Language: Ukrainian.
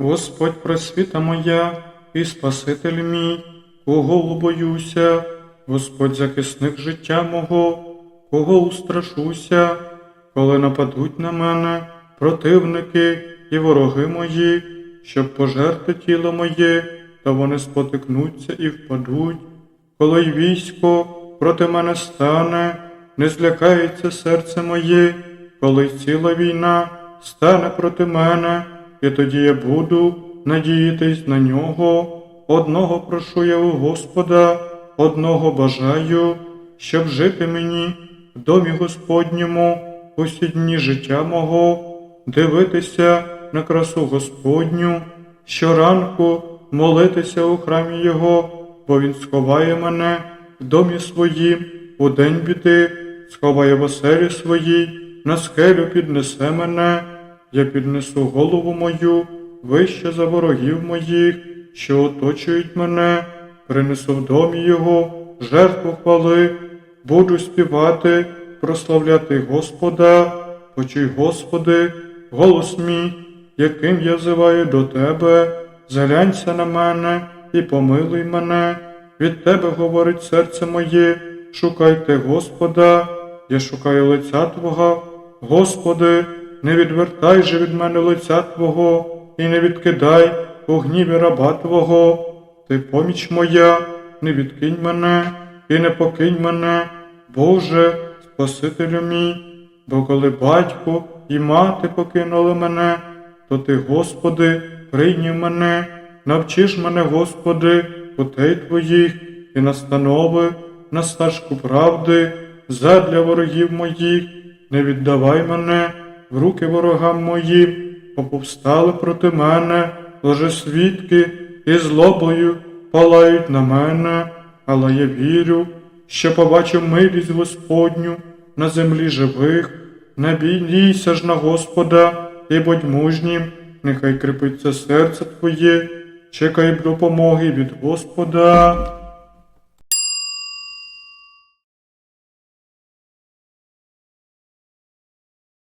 Господь просвіта моя і Спаситель мій, кого боюся, Господь захисник життя мого, кого устрашуся, коли нападуть на мене противники і вороги мої, щоб пожерти тіло моє, то вони спотикнуться і впадуть. Коли й військо проти мене стане, не злякається серце моє, коли ціла війна стане проти мене, і тоді я буду надіятись на нього. Одного прошу я у Господа, одного бажаю, щоб жити мені в домі Господньому усі дні життя мого, дивитися на красу Господню, щоранку молитися у храмі Його, бо Він сховає мене в домі своїм, у день біди, сховає в оселі своїй, на скелю піднесе мене, я піднесу голову мою вище за ворогів моїх, що оточують мене, принесу в домі Його жертву хвали, буду співати, прославляти Господа, почуй, Господи, голос мій, яким я взиваю до Тебе, заглянься на мене і помилуй мене. Від Тебе говорить серце моє, шукайте Господа, я шукаю лиця Твого, Господи, не відвертай же від мене лиця Твого, і не відкидай у гніві раба Твого. Ти поміч моя, не відкинь мене і не покинь мене, Боже, Спасителю мій, бо коли батько і мати покинули мене, то ти, Господи, прийняв мене, навчиш мене, Господи, путей Твоїх і настанови на стежку правди, задля ворогів моїх, не віддавай мене в руки ворогам моїм, бо повстали проти мене, лжесвідки і злобою палають на мене, але я вірю, що побачив милість Господню на землі живих, не бійся ж на Господа і будь мужнім, нехай крепиться серце твоє, чекай допомоги від Господа.